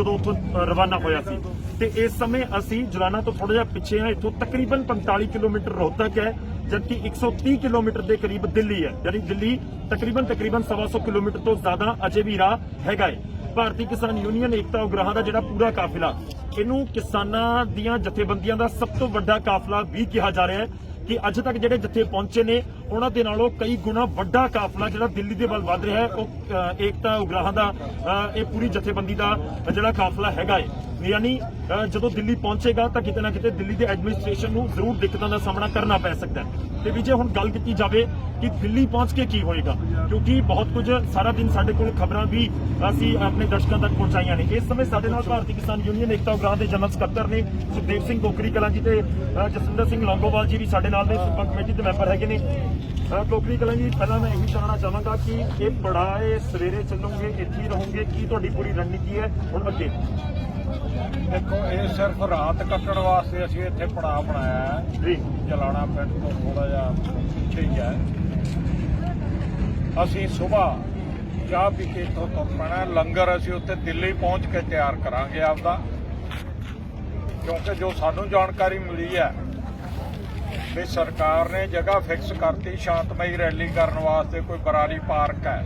ਜਦੋਂ ਉੱਥੋਂ ਰਵਾਨਾ ਹੋਇਆ ਸੀ। ਤੇ ਇਸ ਸਮੇਂ ਅਸੀਂ ਜਲਾਨਾ ਤੋਂ ਥੋੜਾ ਜਿਹਾ ਪਿੱਛੇ ਆ ਇੱਥੋਂ ਤਕਰੀਬਨ 45 ਕਿਲੋਮੀਟਰ ਰੋਹਤਕ ਹੈ, ਜਦਕਿ 130 ਕਿਲੋਮੀਟਰ ਦੇ ਕਰੀਬ ਦਿੱਲੀ ਹੈ। ਯਾਨੀ ਦਿੱਲੀ ਤਕਰੀਬਨ ਤਕਰੀਬਨ 125 ਕਿਲੋਮੀਟਰ ਤੋਂ ਜ਼ਿਆਦਾ ਅਜੇ ਵੀ ਰਾਹ ਹੈਗਾ ਹੈ। ਭਾਰਤੀ ਕਿਸਾਨ ਯੂਨੀਅਨ ਏਕਤਾ ਉਗਰਾਹਾਂ ਦਾ ਜਿਹੜਾ ਪੂਰਾ ਕਾਫਿਲਾ, ਇਹਨੂੰ ਕਿਸਾਨਾਂ ਦੀਆਂ ਜਥੇਬੰਦੀਆਂ ਦਾ ਸਭ ਤੋਂ ਵੱਡਾ ਕਾਫਲਾ ਵੀ ਕਿਹਾ ਜਾ ਰਿਹਾ ਹੈ। ਕਿ ਅੱਜ ਤੱਕ ਜਿਹੜੇ ਜੱਥੇ ਪਹੁੰਚੇ ਨੇ, ਉਹਨਾਂ ਦੇ ਨਾਲੋਂ ਕਈ ਗੁਣਾ ਵੱਡਾ ਕਾਫਲਾ ਜਿਹੜਾ ਦਿੱਲੀ ਦੇ ਵੱਲ ਵੱਧ ਰਿਹਾ ਹੈ, ਉਹ ਏਕਤਾ ਉਗਰਾਹਾਂ ਦਾ ਇਹ ਪੂਰੀ ਜਥੇਬੰਦੀ ਦਾ ਜਿਹੜਾ ਕਾਫਲਾ ਹੈਗਾ ਏ। ਯਾਨੀ ਜਦੋਂ ਦਿੱਲੀ ਪਹੁੰਚੇਗਾ ਤਾਂ ਕਿਤੇ ਨਾ ਕਿਤੇ ਦਿੱਲੀ ਦੇ ਐਡਮਿਨਿਸਟ੍ਰੇਸ਼ਨ ਨੂੰ ਜ਼ਰੂਰ ਦਿੱਕਤਾਂ ਦਾ ਸਾਹਮਣਾ ਕਰਨਾ ਪੈ ਸਕਦਾ ਹੈ। ਤੇ ਵੀ ਜੇ ਹੁਣ ਗੱਲ ਕੀਤੀ ਜਾਵੇ ਕਿ ਦਿੱਲੀ ਪਹੁੰਚ ਕੇ ਕੀ ਹੋਏਗਾ, ਕਿਉਂਕਿ ਬਹੁਤ ਕੁਝ ਸਾਰਾ ਦਿਨ ਸਾਡੇ ਕੋਲ ਖਬਰਾਂ ਵੀ ਅਸੀਂ ਆਪਣੇ ਦਰਸ਼ਕਾਂ ਤੱਕ ਪਹੁੰਚਾਈਆਂ ਨੇ। ਇਸ ਸਮੇਂ ਸਾਡੇ ਨਾਲ ਭਾਰਤੀ ਕਿਸਾਨ ਯੂਨੀਅਨ ਏਕਤਾ ਉਗਰਾਹ ਦੇ ਜਨਰਲ ਸਕੱਤਰ ਨੇ, ਸੁਖਦੇਵ ਸਿੰਘ ਕੋਕਰੀ ਕਲਾਂ ਜੀ ਤੇ ਜਸਵਿੰਦਰ ਸਿੰਘ ਲੌਂਗੋਵਾਲ ਜੀ ਵੀ ਸਾਡੇ ਨਾਲ ਨੇ ਸੁਪਰ ਕਮੇਟੀ ਦੇ ਮੈਂਬਰ ਹੈਗੇ ਨੇ। ਅ, ਕੋਕਰੀ ਕਲਾਂ ਜੀ ਪਹਿਲਾਂ ਮੈਂ ਇਹੀ ਜਾਣਨਾ ਚਾਹਾਂਗਾ ਕਿ ਇਹ ਪੜਾਏ ਸਵੇਰੇ ਚੱਲੋਗੇ ਇੱਥੇ ਰਹੋਗੇ ਕੀ ਤੁਹਾਡੀ ਪੂਰੀ ਰਣਨੀਤੀ ਹੈ? ਹੁਣ ਅੱਗੇ। ਦੇਖੋ ਇਹ ਸਿਰਫ ਰਾਤ ਕੱਟਣ ਵਾਸਤੇ ਅਸੀਂ ਇੱਥੇ ਪੜਾ ਬਣਾਇਆ ਹੈ। ਜੀ। ਜਲਾਣਾ ਪਿੰਡ ਤੋਂ ਥੋੜਾ ਜਿਹਾ ਪਿੱਛੇ ਹੀ ਹੈ। ਅਸੀਂ ਸਵੇਰ ਚਾਹ ਪੀ ਕੇ ਇੱਥੋਂ ਤੁਰ ਪੈਣਾ ਲੰਗਰ ਅਸੀਂ ਉੱਥੇ ਦਿੱਲੀ ਪਹੁੰਚ ਕੇ ਤਿਆਰ ਕਰਾਂਗੇ ਆਪਦਾ। ਕਿਉਂਕਿ ਜੋ ਸਾਨੂੰ ਜਾਣਕਾਰੀ ਮਿਲੀ ਹੈ ਵੀ ਸਰਕਾਰ ਨੇ ਜਗ੍ਹਾ ਫਿਕਸ ਕਰਤੀ, ਸ਼ਾਂਤਮਈ ਰੈਲੀ ਕਰਨ ਵਾਸਤੇ ਕੋਈ ਬਰਾਰੀ ਪਾਰਕ ਹੈ।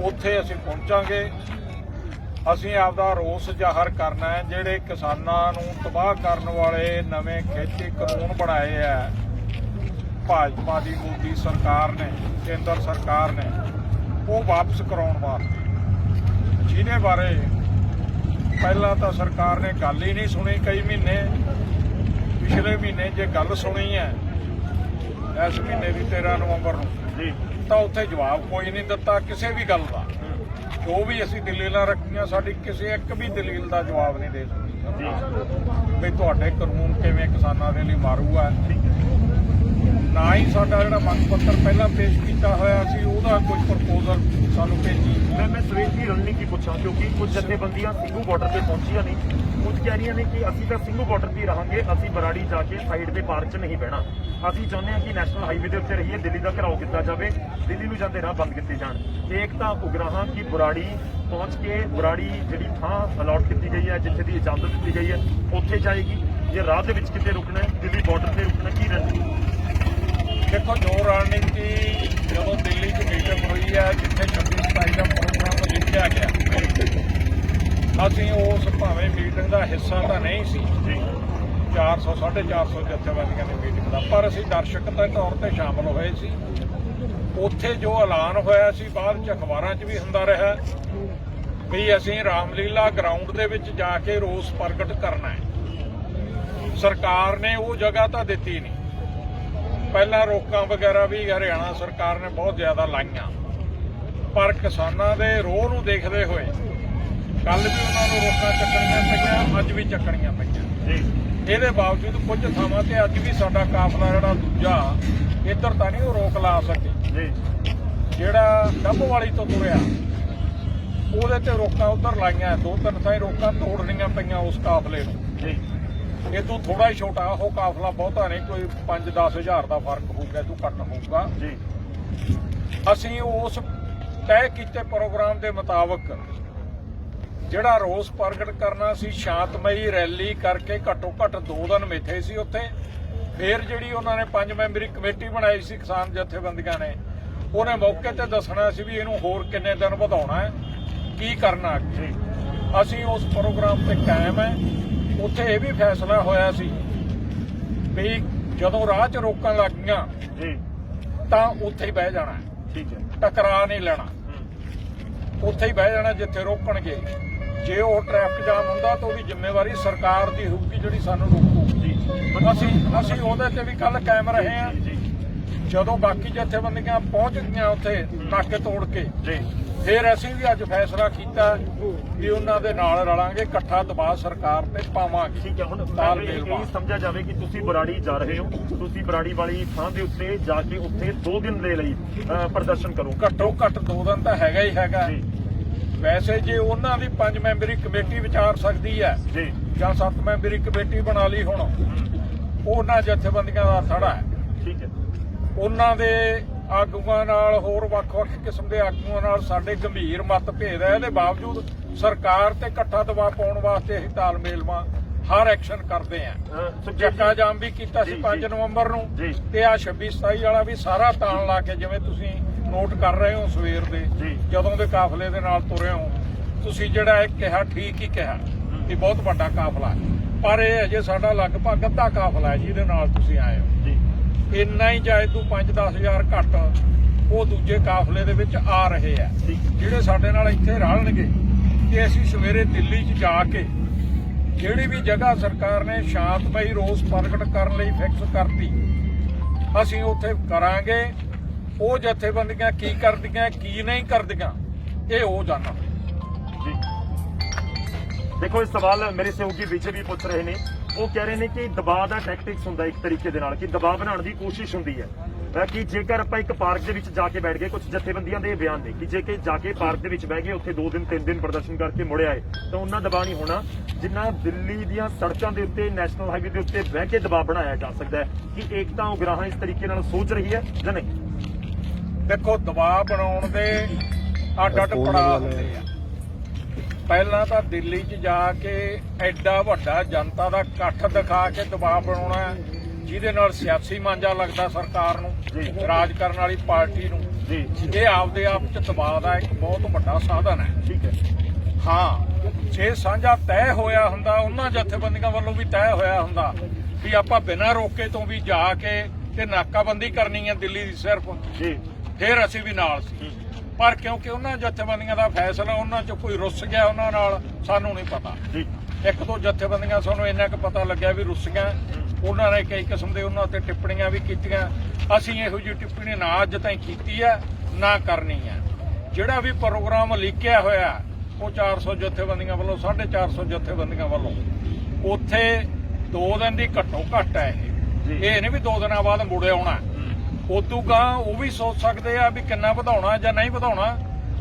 ਉੱਥੇ ਅਸੀਂ ਪਹੁੰਚਾਂਗੇ। ਅਸੀਂ ਆਪਦਾ ਰੋਸ ਜ਼ਾਹਰ ਕਰਨਾ ਹੈ, ਜਿਹੜੇ ਕਿਸਾਨਾਂ ਨੂੰ ਤਬਾਹ ਕਰਨ ਵਾਲੇ ਨਵੇਂ ਖੇਤੀ ਕਾਨੂੰਨ ਬਣਾਏ ਆ ਭਾਜਪਾ ਦੀ ਮੋਦੀ ਸਰਕਾਰ ਨੇ, ਕੇਂਦਰ ਸਰਕਾਰ ਨੇ, ਉਹ ਵਾਪਸ ਕਰਾਉਣ ਵਾਸਤੇ। ਜਿਹਦੇ ਬਾਰੇ ਪਹਿਲਾਂ ਤਾਂ ਸਰਕਾਰ ਨੇ ਗੱਲ ਹੀ ਨਹੀਂ ਸੁਣੀ ਕਈ ਮਹੀਨੇ। ਪਿਛਲੇ ਮਹੀਨੇ ਜੇ ਗੱਲ ਸੁਣੀ ਹੈ ਇਸ ਮਹੀਨੇ ਦੀ 13 ਨਵੰਬਰ ਨੂੰ ਜੀ। ਤਾਂ ਉੱਥੇ ਜਵਾਬ ਕੋਈ ਨਹੀਂ ਦਿੱਤਾ ਕਿਸੇ ਵੀ ਗੱਲ ਦਾ। ਜੋ ਵੀ ਅਸੀਂ ਦਲੀਲਾਂ ਰੱਖੀਆਂ ਸਾਡੀ ਕਿਸੇ ਇੱਕ ਵੀ ਦਲੀਲ ਦਾ ਜਵਾਬ ਨਹੀਂ ਦੇ ਸਕੀ ਜੀ। ਵੀ ਤੁਹਾਡੇ ਕਾਨੂੰਨ ਕਿਵੇਂ ਕਿਸਾਨਾਂ ਦੇ ਲਈ ਮਾਰੂ ਆ ਨਾ ਹੀ ਸਾਡਾ ਜਿਹੜਾ ਮੰਗ ਪੱਤਰ ਪਹਿਲਾਂ ਪੇਸ਼ ਕੀਤਾ ਹੋਇਆ ਸੀ, ਉਹਦਾ ਕੋਈ ਪ੍ਰਪੋਜ਼ਲ ਸਾਨੂੰ ਭੇਜੀ। ਮੈਂ ਮੈਂ ਸਵੇਰ ਦੀ ਰਣਨੀਤੀ ਪੁੱਛਾਂ, ਕਿਉਂਕਿ ਕੁਝ ਜਥੇਬੰਦੀਆਂ ਸਿੰਘੂ ਬਾਰਡਰ ਤੇ ਪਹੁੰਚੀਆਂ ਨਹੀਂ ਕੁਝ ਕਹਿ ਰਹੀਆਂ ਨੇ ਕਿ ਅਸੀਂ ਤਾਂ ਸਿੰਘੂ ਬਾਰਡਰ ਤੇ ਹੀ ਰਹਾਂਗੇ, ਅਸੀਂ ਬਰਾੜੀ ਜਾ ਕੇ ਸਾਈਡ ਦੇ ਪਾਰਕ 'ਚ ਨਹੀਂ ਬਹਿਣਾ। ਅਸੀਂ ਚਾਹੁੰਦੇ ਹਾਂ ਕਿ ਨੈਸ਼ਨਲ ਹਾਈਵੇ ਦੇ ਉੱਤੇ ਰਹੀਏ, ਦਿੱਲੀ ਦਾ ਘਰਾਓ ਕੀਤਾ ਜਾਵੇ, ਦਿੱਲੀ ਨੂੰ ਜਾਂਦੇ ਰਾਹ ਬੰਦ ਕੀਤੇ ਜਾਣ। ਇੱਕ ਤਾਂ ਉਗਰਾਹਾਂ ਕਿ ਬਰਾੜੀ ਪਹੁੰਚ ਕੇ ਬਰਾੜੀ ਜਿਹੜੀ ਥਾਂ ਅਲਾਟ ਕੀਤੀ ਗਈ ਹੈ, ਜਿੱਥੇ ਦੀ ਇਜਾਜ਼ਤ ਦਿੱਤੀ ਗਈ ਹੈ, ਉੱਥੇ ਜਾਏਗੀ। ਜੇ ਰਾਹ ਦੇ ਵਿੱਚ ਕਿਤੇ ਰੁਕਣਾ ਹੈ, ਦਿੱਲੀ ਬਾਰਡਰ ਤੇ ਰੁਕਣਾ ਕੀ ਰਣਨੀਤੀ? ਦੇਖੋ, ਜੋ ਰਣਨੀਤੀ ਜਦੋਂ ਦਿੱਲੀ 'ਚ ਮੀਟਿੰਗ ਹੋਈ ਹੈ, ਜਿੱਥੇ 26 27 ਦਾ ਪ੍ਰੋਗਰਾਮ ਲਿਖਿਆ ਗਿਆ, ਅਸੀਂ ਉਸ ਭਾਵੇਂ ਮੀਟਿੰਗ ਦਾ ਹਿੱਸਾ ਤਾਂ ਨਹੀਂ ਸੀ, ਜੀ। 400 450 ਜਥੇਬੰਦੀਆਂ ਦੀ ਮੀਟਿੰਗ ਦਾ। ਪਰ ਅਸੀਂ ਦਰਸ਼ਕ ਦੇ ਤੌਰ ਤੇ ਸ਼ਾਮਲ ਹੋਏ ਸੀ। ਉੱਥੇ ਜੋ ਐਲਾਨ ਹੋਇਆ ਸੀ, ਬਾਅਦ ਚ ਅਖਬਾਰਾਂ 'ਚ ਵੀ ਹੁੰਦਾ ਰਿਹਾ ਵੀ ਅਸੀਂ ਰਾਮਲੀਲਾ ਗਰਾਊਂਡ ਦੇ ਵਿੱਚ ਜਾ ਕੇ ਰੋਸ ਪ੍ਰਗਟ ਕਰਨਾ ਹੈ। ਸਰਕਾਰ ਨੇ ਉਹ ਜਗ੍ਹਾ ਤਾਂ ਦਿੱਤੀ ਨਹੀਂ। ਪਹਿਲਾਂ ਰੋਕਾਂ ਵਗੈਰਾ ਵੀ ਹਰਿਆਣਾ ਸਰਕਾਰ ਨੇ ਬਹੁਤ ਜ਼ਿਆਦਾ ਲਾਈਆਂ। ਪਰ ਕਿਸਾਨਾਂ ਦੇ ਰੋਹ ਨੂੰ ਦੇਖਦੇ ਹੋਏ ਕੱਲ ਵੀ ਉਹਨਾਂ ਨੂੰ ਰੋਕਾਂ ਚੱਕਣੀਆਂ ਪਈਆਂ ਅੱਜ ਵੀ ਚੱਕਣੀਆਂ ਪਈਆਂ। ਜੀ। ਇਹਦੇ ਬਾਵਜੂਦ ਕੁਝ ਥਾਵਾਂ ਤੇ ਅੱਜ ਵੀ ਸਾਡਾ ਕਾਫਲਾ ਜਿਹੜਾ ਦੂਜਾ ਇੱਧਰ ਤਾਂ ਨਹੀਂ ਉਹ ਰੋਕ ਲਾ ਸਕੇ। ਜੀ। ਜਿਹੜਾ ਡੱਬ ਵਾਲੀ ਤੋਂ ਤੁਰਿਆ ਉਹਦੇ ਤੇ ਰੋਕਾਂ ਉਧਰ ਲਾਈਆਂ ਦੋ ਤਿੰਨ ਥਾਂ ਰੋਕਾਂ ਤੋੜਨੀਆਂ ਪਈਆਂ ਉਸ ਕਾਫਲੇ ਨੂੰ। ਜੀ। ਇਹ ਤੋਂ ਥੋੜਾ ਹੀ ਛੋਟਾ ਉਹ ਕਾਫਲਾ ਬਹੁਤਾ ਨਹੀਂ ਕੋਈ 5-10 ਹਜ਼ਾਰ ਦਾ ਫ਼ਰਕ ਹੋਊਗਾ ਇਹ ਤੋਂ ਘੱਟ ਹੋਊਗਾ ਜੀ। ਅਸੀਂ ਉਸ ਤੈਅ ਕੀਤੇ ਪ੍ਰੋਗਰਾਮ ਦੇ ਮੁਤਾਬਕ ਜਿਹੜਾ ਰੋਸ ਪ੍ਰਗਟ ਕਰਨਾ ਸੀ ਸ਼ਾਂਤਮਈ ਰੈਲੀ ਕਰਕੇ ਘੱਟੋ ਘੱਟ 2 ਦਿਨ ਮਿੱਥੇ ਸੀ ਉੱਥੇ। ਫਿਰ ਜਿਹੜੀ ਉਹਨਾਂ ਨੇ ਪੰਜ ਮੈਂਬਰੀ ਕਮੇਟੀ ਬਣਾਈ ਸੀ ਕਿਸਾਨ ਜਥੇਬੰਦੀਆਂ ਨੇ ਉਹਨੇ ਮੌਕੇ ਤੇ ਦੱਸਣਾ ਸੀ ਵੀ ਇਹਨੂੰ ਹੋਰ ਕਿੰਨੇ ਦਿਨ ਵਧਾਉਣਾ ਹੈ ਕੀ ਕਰਨਾ ਅੱਗੇ ਅਸੀਂ ਉਸ ਪ੍ਰੋਗਰਾਮ ਤੇ ਕਾਇਮ ਹੈ। ਉੱਥੇ ਇਹ ਵੀ ਫੈਸਲਾ ਹੋਇਆ ਸੀ ਵੀ ਜਦੋਂ ਰਾਹ 'ਚ ਰੋਕਣ ਲੱਗੀਆਂ ਜੀ। ਤਾਂ ਉੱਥੇ ਹੀ ਬਹਿ ਜਾਣਾ। ਠੀਕ ਹੈ। ਟਕਰਾ ਨਹੀਂ ਲੈਣਾ। ਉੱਥੇ ਹੀ ਬਹਿ ਜਾਣਾ ਜਿੱਥੇ ਰੋਕਣਗੇ। ਜੇ ਉਹ ਟ੍ਰੈਫਿਕ ਜਾਮ ਹੁੰਦਾ ਤਾਂ ਉਹਦੀ ਜ਼ਿੰਮੇਵਾਰੀ ਸਰਕਾਰ ਦੀ ਹੋਊਗੀ ਜਿਹੜੀ ਸਾਨੂੰ ਰੋਕੂਗੀ ਅਸੀਂ ਅਸੀਂ ਉਹਦੇ ਤੇ ਵੀ ਕੱਲ ਕਾਇਮ ਰਹੇ ਹਾਂ। ਜੀ ਜਦੋਂ ਬਾਕੀ ਜਥੇਬੰਦੀਆਂ ਪਹੁੰਚ ਗਈਆਂ ਉੱਥੇ ਨਾਕੇ ਤੋੜ ਕੇ ਜੀ। ਫਿਰ ਅਸੀਂ ਵੀ ਅੱਜ ਫੈਸਲਾ ਕੀਤਾ ਵੀ ਉਹਨਾਂ ਦੇ ਨਾਲ ਰਲਾਂਗੇ ਇਕੱਠਾ ਦਬਾਅ ਸਰਕਾਰ ਤੇ ਪਾਵਾਂਗੇ। ਠੀਕ ਹੈ ਹੁਣ ਤਾਲਮੇਲ ਇਹ। ਸਮਝਿਆ ਜਾਵੇ ਕਿ ਤੁਸੀਂ ਬਰਾੜੀ ਜਾ ਰਹੇ ਹੋ ਤੁਸੀਂ ਬਰਾੜੀ ਵਾਲੀ ਥਾਂ ਦੇ ਉੱਤੇ ਜਾ ਕੇ ਉੱਥੇ 2 ਦਿਨ ਦੇ ਲਈ ਪ੍ਰਦਰਸ਼ਨ ਕਰੋ। ਘੱਟੋ ਘੱਟ ਦੋ ਦਿਨ ਤਾਂ ਹੈਗਾ ਹੀ ਹੈਗਾ। ਵੈਸੇ ਜੇ ਉਹਨਾਂ ਦੀ ਪੰਜ ਮੈਂਬਰੀ ਕਮੇਟੀ ਵਿਚਾਰ ਸਕਦੀ ਹੈ ਜੀ। ਜਾਂ ਸੱਤ ਮੈਂਬਰੀ ਕਮੇਟੀ ਬਣਾ ਲਈ ਹੁਣ ਉਹਨਾਂ ਜਥੇਬੰਦੀਆਂ ਦਾ ਥੜਾ ਹੈ। ਠੀਕ ਹੈ। ਉਹਨਾਂ ਦੇ ਆਗੂਆਂ ਨਾਲ ਹੋਰ ਵੱਖ-ਵੱਖ ਕਿਸਮ ਦੇ ਆਗੂਆਂ ਨਾਲ ਸਾਡੇ ਗੰਭੀਰ ਮਤਭੇਦ ਹੈ ਇਹਦੇ ਬਾਵਜੂਦ ਸਰਕਾਰ ਤੇ ਇਕੱਠਾ ਦਬਾਅ ਪਾਉਣ ਵਾਸਤੇ ਅਸੀਂ ਤਾਲਮੇਲਵਾ ਹਰ ਐਕਸ਼ਨ ਕਰਦੇ ਆਂ ਅਹ, ਸੁਖਬੀਰ ਚੱਕਾ ਜੀ ਜਾਮ ਵੀ ਕੀਤਾ ਸੀ ਜੀ, 5 ਜੀ। ਨਵੰਬਰ ਨੂੰ। ਤੇ ਆ 26 27 ਵਾਲਾ ਵੀ ਸਾਰਾ ਤਾਣ ਲਾ ਕੇ ਜਿਵੇਂ ਤੁਸੀਂ ਨੋਟ ਕਰ ਰਹੇ ਹੋ ਸਵੇਰ ਦੇ। ਜਦੋਂ ਦੇ ਕਾਫਲੇ ਦੇ ਨਾਲ ਤੁਰੇ ਹੋ ਤੁਸੀਂ ਜਿਹੜਾ ਇਹ ਕਿਹਾ ਠੀਕ ਹੀ ਕਿਹਾ ਇਹ ਬਹੁਤ ਵੱਡਾ ਕਾਫਲਾ ਪਰ ਇਹ ਅਜੇ ਸਾਡਾ ਲਗਭਗ ਅੱਧਾ ਕਾਫਲਾ ਹੈ ਜਿਹਦੇ ਨਾਲ ਤੁਸੀਂ ਆਏ ਹੋ ਇੰਨਾ ਹੀ ਜਾਇ ਤੂੰ 5-10000 ਘੱਟ ਉਹ ਦੂਜੇ ਕਾਫਲੇ ਦੇ ਵਿੱਚ ਆ ਰਹੇ ਆ। ਜਿਹੜੇ ਸਾਡੇ ਨਾਲ ਇੱਥੇ ਰਲਣਗੇ ਕਿ ਅਸੀਂ ਸਵੇਰੇ ਦਿੱਲੀ 'ਚ ਜਾ ਕੇ ਜਿਹੜੀ ਵੀ ਜਗ੍ਹਾ ਸਰਕਾਰ ਨੇ ਸ਼ਾਂਤਮਈ ਰੋਸ ਪ੍ਰਗਟ ਕਰਨ ਲਈ ਫਿਕਸ ਕਰਤੀ ਅਸੀਂ ਉੱਥੇ ਕਰਾਂਗੇ। ਉਹ ਜਥੇਬੰਦੀਆਂ ਕੀ ਕਰਦੀਆਂ ਕੀ ਨਹੀਂ ਕਰਦੀਆਂ ਇਹ ਉਹ ਜਾਣਨ ਜੀ। ਦੇਖੋ ਇਹ ਸਵਾਲ ਮੇਰੇ ਸਹਿਯੋਗੀ ਵਿਜੇ ਵੀ ਪੁੱਛ ਰਹੇ ਨੇ। ਉਹ ਕਹਿ ਰਹੇ ਨੇ ਕਿ ਦਬਾਅ ਦਾ ਟੈਕਟਿਕਸ ਹੁੰਦਾ ਇੱਕ ਤਰੀਕੇ ਦੇ ਨਾਲ ਕਿ ਦਬਾਅ ਬਣਾਉਣ ਦੀ ਕੋਸ਼ਿਸ਼ ਹੁੰਦੀ ਹੈ। ਕਿ ਜੇਕਰ ਆਪਾਂ ਇੱਕ ਪਾਰਕ ਦੇ ਵਿੱਚ ਜਾ ਕੇ ਬੈਠ ਗਏ ਕੁਝ ਜਥੇਬੰਦੀਆਂ ਦੇ ਬਿਆਨ ਨੇ ਕਿ ਜੇ ਕਿ ਜਾ ਕੇ ਪਾਰਕ ਦੇ ਵਿੱਚ ਬਹਿ ਗਏ ਉੱਥੇ 2 ਦਿਨ 3 ਦਿਨ ਪ੍ਰਦਰਸ਼ਨ ਕਰਕੇ ਮੁੜ ਆਏ ਤਾਂ ਉਹਨਾਂ ਦਬਾਅ ਨਹੀਂ ਹੋਣਾ ਜਿੰਨਾ ਦਿੱਲੀ ਦੀਆਂ ਸੜਕਾਂ ਦੇ ਉੱਤੇ ਨੈਸ਼ਨਲ ਹਾਈਵੇ ਦੇ ਉੱਤੇ ਬਹਿ ਕੇ ਦਬਾਅ ਬਣਾਇਆ ਜਾ ਸਕਦਾ ਹੈ ਕਿ ਏਕਤਾ ਉਗਰਾਹਾਂ ਇਸ ਤਰੀਕੇ ਨਾਲ ਸੋਚ ਰਹੀ ਹੈ ਜਾਂ ਨਹੀਂ? ਦੇਖੋ ਦਬਾਅ ਬਣਾਉਣ ਦੇ ਅੱਡ ਅੱਡ ਪੜਾਅ ਹੁੰਦੇ ਆ। ਪਹਿਲਾਂ ਤਾਂ ਦਿੱਲੀ 'ਚ ਜਾ ਕੇ ਐਡਾ ਵੱਡਾ ਜਨਤਾ ਦਾ ਇਕੱਠ ਦਿਖਾ ਕੇ ਦਬਾਅ ਬਣਾਉਣਾ ਜਿਹਦੇ ਨਾਲ ਸਿਆਸੀ ਮਾਂਜਾ ਲੱਗਦਾ ਸਰਕਾਰ ਨੂੰ। ਰਾਜ ਕਰਨ ਵਾਲੀ ਪਾਰਟੀ ਨੂੰ। ਇਹ ਆਪਦੇ ਆਪ 'ਚ ਦਬਾਅ ਦਾ ਇੱਕ ਬਹੁਤ ਵੱਡਾ ਸਾਧਨ ਹੈ। ਠੀਕ ਹੈ। ਹਾਂ ਜੇ ਸਾਂਝਾ ਤੈਅ ਹੋਇਆ ਹੁੰਦਾ ਉਹਨਾਂ ਜਥੇਬੰਦੀਆਂ ਵੱਲੋਂ ਵੀ ਤੈਅ ਹੋਇਆ ਹੁੰਦਾ ਵੀ ਆਪਾਂ ਬਿਨਾਂ ਰੋਕੇ ਤੋਂ ਵੀ ਜਾ ਕੇ ਤੇ ਨਾਕਾਬੰਦੀ ਕਰਨੀ ਹੈ ਦਿੱਲੀ ਦੀ ਸਿਰਫ। ਜੀ। ਫਿਰ ਅਸੀਂ ਵੀ ਨਾਲ ਸੀ। ਪਰ ਕਿਉਂਕਿ ਉਹਨਾਂ ਜਥੇਬੰਦੀਆਂ ਦਾ ਫੈਸਲਾ ਉਹਨਾਂ 'ਚ ਕੋਈ ਰੁੱਸ ਗਿਆ ਉਹਨਾਂ ਨਾਲ ਸਾਨੂੰ ਨਹੀਂ ਪਤਾ। ਇੱਕ ਦੋ ਜਥੇਬੰਦੀਆਂ ਸਾਨੂੰ ਇੰਨਾ ਕੁ ਪਤਾ ਲੱਗਿਆ ਵੀ ਰੁੱਸ ਗਈਆਂ ਉਹਨਾਂ ਨੇ ਕਈ ਕਿਸਮ ਦੇ ਉਹਨਾਂ ਤੇ ਟਿੱਪਣੀਆਂ ਵੀ ਕੀਤੀਆਂ। ਅਸੀਂ ਇਹੋ ਜਿਹੀ ਟਿੱਪਣੀ ਨਾ ਅੱਜ ਤਾਈਂ ਕੀਤੀ ਹੈ ਨਾ ਕਰਨੀ ਹੈ। ਜਿਹੜਾ ਵੀ ਪ੍ਰੋਗਰਾਮ ਲਿਖਿਆ ਹੋਇਆ ਉਹ 400 ਜਥੇਬੰਦੀਆਂ ਵੱਲੋਂ 450 ਜਥੇਬੰਦੀਆਂ ਵੱਲੋਂ। ਉੱਥੇ ਦੋ ਦਿਨ ਦੀ ਘੱਟੋ ਘੱਟ ਹੈ। ਇਹ। ਇਹ ਨਹੀਂ ਵੀ ਦੋ ਦਿਨਾਂ ਬਾਅਦ ਮੁੜੇ ਆਉਣਾ। ਉਦੋਂ ਗਾਂ ਉਹ ਵੀ ਸੋਚ ਸਕਦੇ ਆ ਵੀ ਕਿੰਨਾ ਵਧਾਉਣਾ ਜਾਂ ਨਹੀਂ ਵਧਾਉਣਾ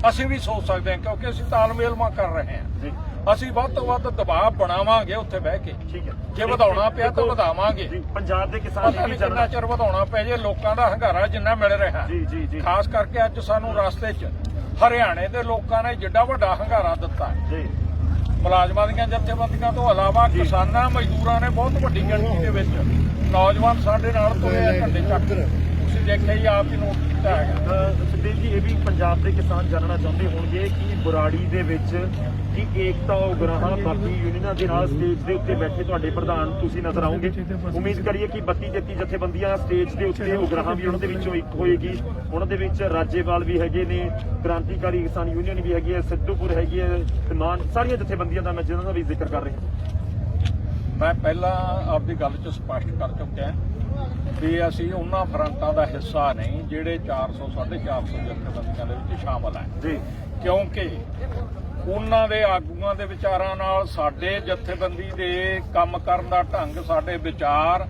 ਅਸੀਂ ਵੀ ਸੋਚ ਸਕਦੇ ਹਾਂ ਕਿਉਂਕਿ ਅਸੀਂ ਤਾਲਮੇਲ ਮਾ ਕਰ ਰਹੇ ਹਾਂ। ਜੀ। ਅਸੀਂ ਵੱਧ ਤੋਂ ਵੱਧ ਦਬਾਅ ਬਣਾਵਾਂਗੇ ਉੱਥੇ ਬਹਿ ਕੇ। ਠੀਕ ਹੈ। ਜੇ ਵਧਾਉਣਾ ਪਿਆ ਤਾਂ ਵਧਾਵਾਂਗੇ। ਜੀ ਪੰਜਾਬ ਦੇ ਕਿਸਾਨ ਵੀ ਜਾਣਨਾ ਚਿਰ ਵਧਾਉਣਾ ਪੈ ਜੇ ਲੋਕਾਂ ਦਾ ਹੰਗਾਰਾ ਜਿੰਨਾ ਮਿਲ ਰਿਹਾ। ਜੀ ਜੀ ਜੀ। ਖਾਸ ਕਰਕੇ ਅੱਜ ਸਾਨੂੰ ਰਸਤੇ 'ਚ ਹਰਿਆਣੇ ਦੇ ਲੋਕਾਂ ਨੇ ਜਿੱਡਾ ਵੱਡਾ ਹੰਗਾਰਾ ਦਿੱਤਾ। ਜੀ। ਮੁਲਾਜ਼ਮਾਂ ਦੀਆਂ ਜਥੇਬੰਦੀਆਂ ਤੋਂ ਇਲਾਵਾ। ਕਿਸਾਨਾਂ ਮਜ਼ਦੂਰਾਂ ਨੇ ਬਹੁਤ ਵੱਡੀ ਗਿਣਤੀ ਦੇ ਵਿੱਚ ਨੌਜਵਾਨ ਸਾਡੇ ਨਾਲ ਤੁਰੇ ਆ ਝੰਡੇ ਚੱਕ ਕੇ। ਤੁਸੀਂ ਦੇਖਿਆ ਹੀ ਆਪ ਹੀ ਨੋਟ ਕੀਤਾ ਹੈਗਾ? ਸੁਖਦੇਵ ਜੀ ਇਹ ਵੀ ਪੰਜਾਬ ਦੇ ਕਿਸਾਨ ਜਾਣਨਾ ਚਾਹੁੰਦੇ ਹੋਣਗੇ ਕਿ ਬੁਰਾੜੀ ਦੇ ਵਿੱਚ ਕਿ ਏਕਤਾ ਉਗਰਾਹਾਂ ਬਾਕੀ ਯੂਨੀਅਨਾਂ ਦੇ ਨਾਲ ਸਟੇਜ ਦੇ ਉੱਤੇ ਬੈਠੇ ਤੁਹਾਡੇ ਪ੍ਰਧਾਨ ਤੁਸੀਂ ਨਜ਼ਰ ਆਓਗੇ। ਉਮੀਦ ਕਰੀਏ ਕਿ 32 33 ਜਥੇਬੰਦੀਆਂ ਸਟੇਜ ਦੇ ਉੱਤੇ ਉਗਰਾਹਾਂ ਵੀ ਉਹਨਾਂ ਦੇ ਵਿੱਚੋਂ ਇੱਕ ਹੋਏਗੀ। ਉਹਨਾਂ ਦੇ ਵਿੱਚ ਰਾਜੇਵਾਲ ਵੀ ਹੈਗੇ ਨੇ ਕ੍ਰਾਂਤੀਕਾਰੀ ਕਿਸਾਨ ਯੂਨੀਅਨ ਵੀ ਹੈਗੀ ਹੈ ਸਿੱਧੂਪੁਰ ਹੈਗੀ ਹੈ ਸਮਾਨ ਸਾਰੀਆਂ ਜਥੇਬੰਦੀਆਂ ਦਾ ਮੈਂ ਜਿਹਨਾਂ ਦਾ ਵੀ ਜ਼ਿਕਰ ਕਰ ਰਿਹਾ। ਮੈਂ ਪਹਿਲਾਂ ਆਪਦੀ ਗੱਲ 'ਚ ਸਪਸ਼ਟ ਕਰ ਚੁੱਕਿਆ। ਵੀ ਅਸੀਂ ਉਹਨਾਂ ਫਰੰਟਾਂ ਦਾ ਹਿੱਸਾ ਨਹੀਂ ਜਿਹੜੇ 400 450 ਜਥੇਬੰਦੀਆਂ ਦੇ ਵਿੱਚ ਸ਼ਾਮਲ ਹੈ। ਜੀ। ਕਿਉਂਕਿ ਉਹਨਾਂ ਦੇ ਆਗੂਆਂ ਦੇ ਵਿਚਾਰਾਂ ਨਾਲ ਸਾਡੇ ਜਥੇਬੰਦੀ ਦੇ ਕੰਮ ਕਰਨ ਦਾ ਢੰਗ ਸਾਡੇ ਵਿਚਾਰ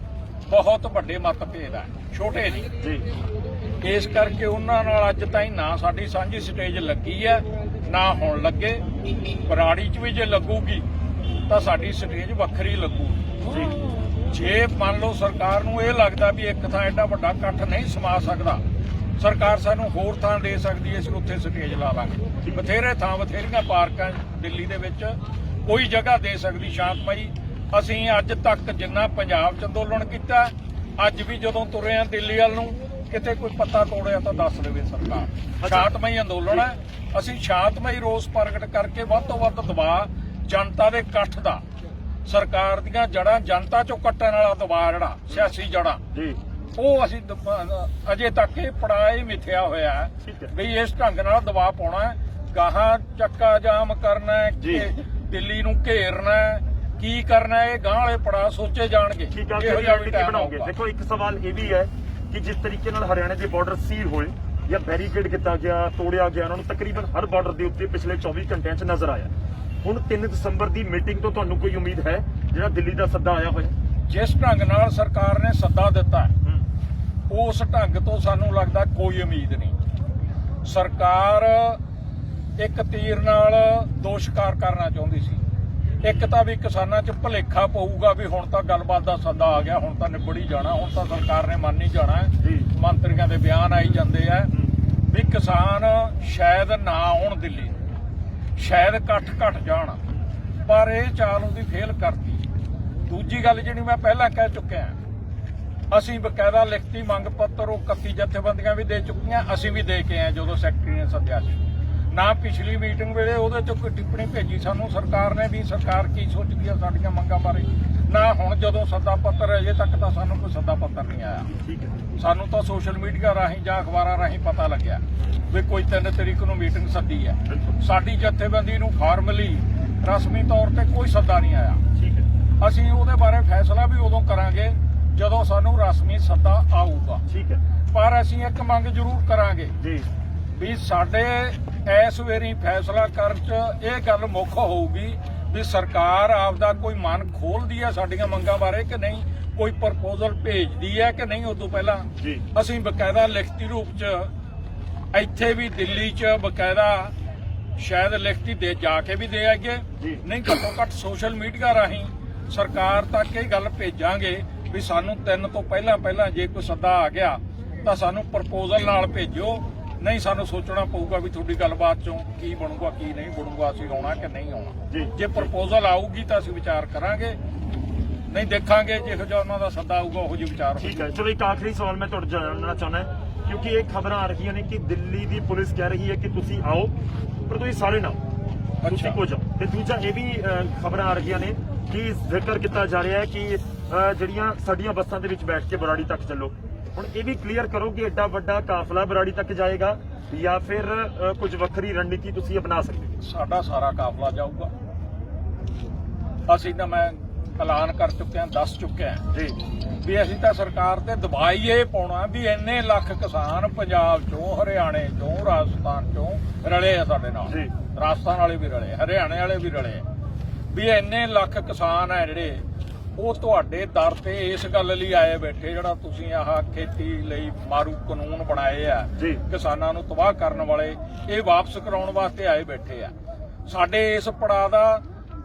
ਬਹੁਤ ਵੱਡੇ ਮਤਭੇਦ ਹੈ ਛੋਟੇ ਨਹੀਂ ਜੀ। ਇਸ ਕਰਕੇ ਉਹਨਾਂ ਨਾਲ ਅੱਜ ਤਾਈਂ ਨਾ ਸਾਡੀ ਸਾਂਝੀ ਸਟੇਜ ਲੱਗੀ ਹੈ ਨਾ ਹੁਣ ਲੱਗੇ। ਬਰਾੜੀ 'ਚ ਵੀ ਜੇ ਲੱਗੂਗੀ ਤਾਂ ਸਾਡੀ ਸਟੇਜ ਵੱਖਰੀ ਲੱਗੂਗੀ। ਜੀ। ਜੇ ਮੰਨ ਲਓ ਸਰਕਾਰ ਨੂੰ ਇਹ ਲੱਗਦਾ ਵੀ ਇੱਕ ਥਾਂ ਐਡਾ ਵੱਡਾ ਇਕੱਠ ਨਹੀਂ ਸਮਾ ਸਕਦਾ ਸਰਕਾਰ ਸਾਨੂੰ ਹੋਰ ਥਾਂ ਦੇ ਸਕਦੀ ਹੈ ਅਸੀਂ ਉੱਥੇ ਸਟੇਜ ਲਾ ਲਾਂਗੇ। ਬਥੇਰੇ ਥਾਂ ਬਥੇਰੀਆਂ ਪਾਰਕਾਂ ਦਿੱਲੀ ਦੇ ਵਿੱਚ ਕੋਈ ਜਗ੍ਹਾ ਦੇ ਸਕਦੀ ਸ਼ਾਂਤਮਈ। ਅਸੀਂ ਅੱਜ ਤੱਕ ਜਿੰਨਾ ਪੰਜਾਬ 'ਚ ਅੰਦੋਲਨ ਕੀਤਾ ਅੱਜ ਵੀ ਜਦੋਂ ਤੁਰੇ ਆ ਦਿੱਲੀ ਵੱਲ ਨੂੰ ਕਿਤੇ ਕੋਈ ਪੱਤਾ ਤੋੜਿਆ ਤਾਂ ਦੱਸ ਦੇਵੇ ਸਰਕਾਰ। ਸ਼ਾਂਤਮਈ ਅੰਦੋਲਨ ਹੈ। ਅਸੀਂ ਸ਼ਾਂਤਮਈ ਰੋਸ ਪ੍ਰਗਟ ਕਰਕੇ ਵੱਧ ਤੋਂ ਵੱਧ ਦਬਾਅ ਜਨਤਾ ਦੇ ਇਕੱਠ ਦਾ ਸਰਕਾਰ ਦੀਆਂ ਜੜਾਂ ਜਨਤਾ ਚੋਂ ਕੱਟਣ ਵਾਲਾ ਦਬਾਅ ਜਿਹੜਾ ਸਿਆਸੀ ਜੜਾਂ ਜੀ ਉਹ ਅਸੀਂ ਅਜੇ ਤੱਕ ਇਹ ਪੜਾਅ ਹੀ ਮਿਥਿਆ ਹੋਇਆ ਹੈ। ਵੀ ਇਸ ਢੰਗ ਨਾਲ ਦਬਾਅ ਪਾਉਣਾ ਹੈ ਗਾਹਾਂ ਚੱਕਾ ਜਾਮ ਕਰਨਾ ਹੈ। ਕਿ ਦਿੱਲੀ ਨੂੰ ਘੇਰਨਾ ਹੈ ਕੀ ਕਰਨਾ ਹੈ ਇਹ ਗਾਂ ਵਾਲੇ ਪੜਾਅ ਸੋਚੇ ਜਾਣਗੇ ਇਹੋ ਜਿਹਾ ਵੀ ਆਊਗਾ। ਦੇਖੋ ਇੱਕ ਸਵਾਲ ਇਹ ਵੀ ਹੈ ਕਿ ਜਿਸ ਤਰੀਕੇ ਨਾਲ ਹਰਿਆਣਾ ਦੇ ਬਾਰਡਰ ਸੀਲ ਹੋਏ ਜਾਂ ਬੈਰੀਕੇਡ ਕੀਤਾ ਗਿਆ ਤੋੜਿਆ ਗਿਆ ਉਹਨਾਂ ਨੂੰ ਤਕਰੀਬਨ ਹਰ ਬਾਰਡਰ ਦੇ ਉੱਤੇ ਪਿਛਲੇ 24 ਘੰਟਿਆਂ 'ਚ ਨਜ਼ਰ ਆਇਆ ਹੁਣ 3 ਦਸੰਬਰ ਦੀ ਮੀਟਿੰਗ ਤੋਂ ਤੁਹਾਨੂੰ ਕੋਈ ਉਮੀਦ ਹੈ? ਜਿਹੜਾ ਦਿੱਲੀ ਦਾ ਸੱਦਾ ਆਇਆ ਹੋਇਆ। ਜਿਸ ਢੰਗ ਨਾਲ ਸਰਕਾਰ ਨੇ ਸੱਦਾ ਦਿੱਤਾ ਹੈ, ਹੂੰ, ਉਸ ਢੰਗ ਤੋਂ ਸਾਨੂੰ ਲੱਗਦਾ ਕੋਈ ਉਮੀਦ ਨਹੀਂ। ਸਰਕਾਰ ਇੱਕ ਤੀਰ ਨਾਲ ਦੋ ਸ਼ਿਕਾਰ ਕਰਨਾ ਚਾਹੁੰਦੀ ਸੀ। ਇੱਕ ਤਾਂ ਵੀ ਕਿਸਾਨਾਂ 'ਚ ਭਲੇਖਾ ਪਊਗਾ ਵੀ ਹੁਣ ਤਾਂ ਗੱਲਬਾਤ ਦਾ ਸੱਦਾ ਆ ਗਿਆ ਹੁਣ ਤਾਂ ਨਿਬੜੀ ਜਾਣਾ ਹੁਣ ਤਾਂ ਸਰਕਾਰ ਨੇ ਮੰਨ ਹੀ ਜਾਣਾ ਹੈ। ਮੰਤਰੀਆਂ ਦੇ ਬਿਆਨ ਆਈ ਜਾਂਦੇ ਆ ਹੂੰ, ਵੀ ਕਿਸਾਨ ਸ਼ਾਇਦ ਨਾ ਆਉਣ ਦਿੱਲੀ। ਸ਼ਾਇਦ ਇਕੱਠ ਘਟ ਜਾਣ, ਪਰ ਇਹ ਚਾਲ ਉਹਦੀ ਫੇਲ ਕਰਤੀ। ਦੂਜੀ ਗੱਲ ਜਿਹੜੀ ਮੈਂ ਪਹਿਲਾਂ ਕਹਿ ਚੁੱਕਿਆ ਅਸੀਂ ਬਕਾਇਦਾ ਲਿਖਤੀ ਮੰਗ ਪੱਤਰ ਉਹ 31 ਜਥੇਬੰਦੀਆਂ ਵੀ ਦੇ ਚੁੱਕੀਆਂ, ਅਸੀਂ ਵੀ ਦੇ ਕੇ ਆਏ ਜਦੋਂ ਸੈਕਟਰੀ ਨੇ ਸੱਦਿਆ ਸੀ। ਨਾ ਪਿਛਲੀ ਮੀਟਿੰਗ ਵੇਲੇ ਉਹਦੇ ਚ ਕੋਈ ਟਿੱਪਣੀ ਭੇਜੀ ਸਾਨੂੰ। ਸਰਕਾਰ ਨੇ ਵੀ ਸਰਕਾਰ ਕੀ ਸੋਚਦੀ ਆ ਸਾਡੀਆਂ ਮੰਗਾਂ ਬਾਰੇ? ਨਾ ਹੁਣ ਜਦੋਂ ਸੱਦਾ ਪੱਤਰ ਅਜੇ ਤੱਕ ਤਾਂ ਸਾਨੂੰ ਕੋਈ ਸੱਦਾ ਪੱਤਰ ਨਹੀਂ ਆਇਆ। ਸਾਨੂੰ ਤਾਂ ਸੋਸ਼ਲ ਮੀਡੀਆ ਰਾਹੀਂ ਜਾਂ ਅਖਬਾਰਾਂ ਰਾਹੀਂ ਪਤਾ ਲੱਗਿਆ ਵੀ ਕੋਈ ਤਿੰਨ ਤਰੀਕ ਨੂੰ ਮੀਟਿੰਗ ਸੱਦੀ ਹੈ। ਸਾਡੀ ਜਥੇਬੰਦੀ ਨੂੰ ਫਾਰਮਲੀ ਰਸਮੀ ਤੌਰ ਤੇ ਕੋਈ ਸੱਦਾ ਨਹੀਂ ਆਇਆ। ਅਸੀਂ ਉਹਦੇ ਬਾਰੇ ਫੈਸਲਾ ਵੀ ਉਦੋਂ ਕਰਾਂਗੇ ਜਦੋਂ ਸਾਨੂੰ ਰਸਮੀ ਸੱਦਾ ਆਊਗਾ। ਠੀਕ ਹੈ। ਪਰ ਅਸੀਂ ਇੱਕ ਮੰਗ ਜ਼ਰੂਰ ਕਰਾਂਗੇ ਜੀ। ਵੀ ਸਾਡੇ ਇਸ ਵੇਰੀ ਫੈਸਲਾ ਕਰਨ ਚ ਇਹ ਗੱਲ ਮੁੱਖ ਹੋਊਗੀ ਵੀ ਸਰਕਾਰ ਆਪਦਾ ਕੋਈ ਮਨ ਖੋਲਦੀ ਹੈ ਸਾਡੀਆਂ ਮੰਗਾਂ ਬਾਰੇ ਕਿ ਨਹੀਂ? ਕੋਈ ਪ੍ਰਪੋਜ਼ਲ ਭੇਜਦੀ ਹੈ ਕਿ ਨਹੀਂ ਉਦੋਂ ਪਹਿਲਾਂ? ਜੀ। ਅਸੀਂ ਬਕਾਇਦਾ ਲਿਖਤੀ ਰੂਪ ਚ ਇੱਥੇ ਵੀ ਦਿੱਲੀ ਚ ਬਕਾਇਦਾ ਸ਼ਾਇਦ ਲਿਖਤੀ ਦੇ ਜਾ ਕੇ ਵੀ ਦੇ ਆਈਏ। ਨਹੀਂ ਘੱਟੋ ਘੱਟ ਸੋਸ਼ਲ ਮੀਡੀਆ ਰਾਹੀਂ ਸਰਕਾਰ ਤੱਕ ਇਹ ਗੱਲ ਭੇਜਾਂਗੇ ਵੀ ਸਾਨੂੰ ਤਿੰਨ ਤੋਂ ਪਹਿਲਾਂ ਪਹਿਲਾਂ ਜੇ ਕੋਈ ਸੱਦਾ ਆ ਗਿਆ ਤਾਂ ਸਾਨੂੰ ਪ੍ਰਪੋਜ਼ਲ ਨਾਲ ਭੇਜੋ ਨਹੀਂ ਸਾਨੂੰ ਸੋਚਣਾ ਪਊਗਾ ਵੀ ਤੁਹਾਡੀ ਗੱਲਬਾਤ ਚੋਂ ਕੀ ਬਣੂਗਾ ਕੀ ਨਹੀਂ ਬਣੂਗਾ ਅਸੀਂ ਆਉਣਾ ਕਿ ਨਹੀਂ। ਆਉਣਾ ਜੇ ਪ੍ਰਪੋਜ਼ਲ ਆਊਗੀ ਤਾਂ ਅਸੀਂ ਵਿਚਾਰ ਕਰਾਂਗੇ ਨਹੀਂ ਦੇਖਾਂਗੇ ਜਿਹੋ ਜਿਹਾ ਉਹਨਾਂ ਦਾ ਸੱਦਾ ਆਊਗਾ ਉਹੋ ਜਿਹੀ ਵਿਚਾਰ ਠੀਕ ਹੈ ਚਲੋ ਇੱਕ ਆਖਰੀ ਸਵਾਲ ਮੈਂ ਤੁਹਾਡੇ ਜਾਣਨਾ ਚਾਹੁੰਦਾ ਕਿਉਂਕਿ ਇਹ ਖਬਰਾਂ ਆ ਰਹੀਆਂ ਨੇ ਕਿ ਦਿੱਲੀ ਦੀ ਪੁਲਿਸ ਕਹਿ ਰਹੀ ਹੈ ਕਿ ਤੁਸੀਂ ਆਓ ਪਰ ਤੁਸੀਂ ਸਾਰੇ ਨਾ। ਤੁਸੀਂ ਅੱਛਾ। ਕੁਝ ਆਓ। ਤੇ ਦੂਜਾ ਇਹ ਵੀ ਖਬਰਾਂ ਆ ਰਹੀਆਂ ਨੇ ਕਿ ਜ਼ਿਕਰ ਕੀਤਾ ਜਾ ਰਿਹਾ ਹੈ ਕਿ ਜਿਹੜੀਆਂ ਸਾਡੀਆਂ ਬੱਸਾਂ ਦੇ ਵਿੱਚ ਬੈਠ ਕੇ ਬਰਾੜੀ ਤੱਕ ਚੱਲੋ ਹੁਣ ਇਹ ਵੀ ਕਲੀਅਰ ਕਰੋ ਕਿ ਐਡਾ ਵੱਡਾ ਕਾਫਲਾ ਬਰਾੜੀ ਤੱਕ ਜਾਏਗਾ ਜਾਂ ਫਿਰ ਕੁਝ ਵੱਖਰੀ ਰਣਨੀਤੀ ਤੁਸੀਂ ਅਪਣਾ ਸਕਦੇ ਹੋ ਸਾਡਾ ਸਾਰਾ ਕਾਫਲਾ ਜਾਊਗਾ ਅਸੀਂ ਤਾਂ ਮੈਂ ਐਲਾਨ ਕਰ ਚੁੱਕਿਆ ਦੱਸ ਚੁੱਕਿਆ ਜੀ ਵੀ ਅਸੀਂ ਤਾਂ ਸਰਕਾਰ ਤੇ ਦਬਾਈ ਇਹ ਪਾਉਣਾ ਵੀ ਇੰਨੇ ਲੱਖ ਕਿਸਾਨ ਪੰਜਾਬ ਚੋਂ ਹਰਿਆਣੇ ਚੋਂ ਰਾਜਸਥਾਨ ਚੋਂ ਰਲੇ ਆ ਸਾਡੇ ਨਾਲ ਜੀ। ਰਾਜਸਥਾਨ ਵਾਲੇ ਵੀ ਰਲੇ ਹਰਿਆਣੇ ਵਾਲੇ ਵੀ ਰਲੇ। ਵੀ ਇੰਨੇ ਲੱਖ ਕਿਸਾਨ ਆ ਜਿਹੜੇ ਉਹ ਤੁਹਾਡੇ ਦਰ ਤੇ ਇਸ ਗੱਲ ਲਈ ਆਏ ਬੈਠੇ ਜਿਹੜਾ ਤੁਸੀਂ ਆਹ ਖੇਤੀ ਲਈ ਮਾਰੂ ਕਾਨੂੰਨ ਬਣਾਏ ਆ। ਕਿਸਾਨਾਂ ਨੂੰ ਤਬਾਹ ਕਰਨ ਵਾਲੇ ਇਹ ਵਾਪਸ ਕਰਾਉਣ ਵਾਸਤੇ ਆਏ ਬੈਠੇ ਆ ਸਾਡੇ ਇਸ ਪੜਾਅ ਦਾ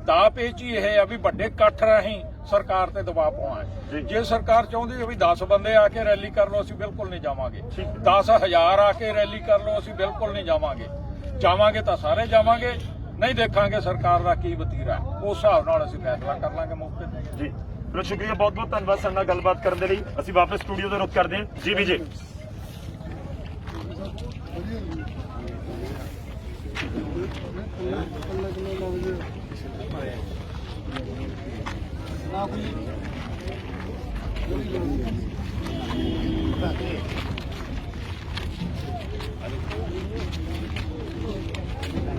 ਦਾ ਪੇਚ ਹੀ ਇਹ ਆ ਵੀ ਵੱਡੇ ਇਕੱਠ ਰਾਹੀਂ ਸਰਕਾਰ ਤੇ ਦਬਾਅ ਪਾਉਣਾ ਜੀ। ਸਰਕਾਰ ਚਾਹੁੰਦੀ ਹੈ ਵੀ 10 ਬੰਦੇ ਆ ਕੇ ਰੈਲੀ ਕਰ ਲਓ ਅਸੀਂ ਬਿਲਕੁਲ ਨਹੀਂ ਜਾਵਾਂਗੇ ਠੀਕ ਹੈ। 10000 ਆ ਕੇ ਰੈਲੀ ਕਰ ਲਓ ਅਸੀਂ ਬਿਲਕੁਲ ਨਹੀਂ ਜਾਵਾਂਗੇ ਜਾਵਾਂਗੇ ਤਾਂ ਸਾਰੇ ਜਾਵਾਂਗੇ ਨਹੀਂ ਦੇਖਾਂਗੇ ਸਰਕਾਰ ਦਾ ਕੀ ਵਤੀਰਾ ਉਸ ਹਿਸਾਬ ਨਾਲ ਅਸੀਂ ਫੈਸਲਾ ਕਰ ਲਾਂਗੇ ਮੌਕੇ ਤੇ ਜੀ। ਚਲੋ ਸ਼ੁਕਰੀਆ, ਬਹੁਤ ਬਹੁਤ ਧੰਨਵਾਦ ਸਾਡੇ ਨਾਲ ਗੱਲਬਾਤ ਕਰਨ ਦੇ ਲਈ। ਅਸੀਂ ਵਾਪਸ ਸਟੂਡੀਓ ਦਾ ਰੁਕ ਕਰਦੇ ਹਾਂ। ਜੀ ਵਿਜੇ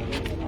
Thank.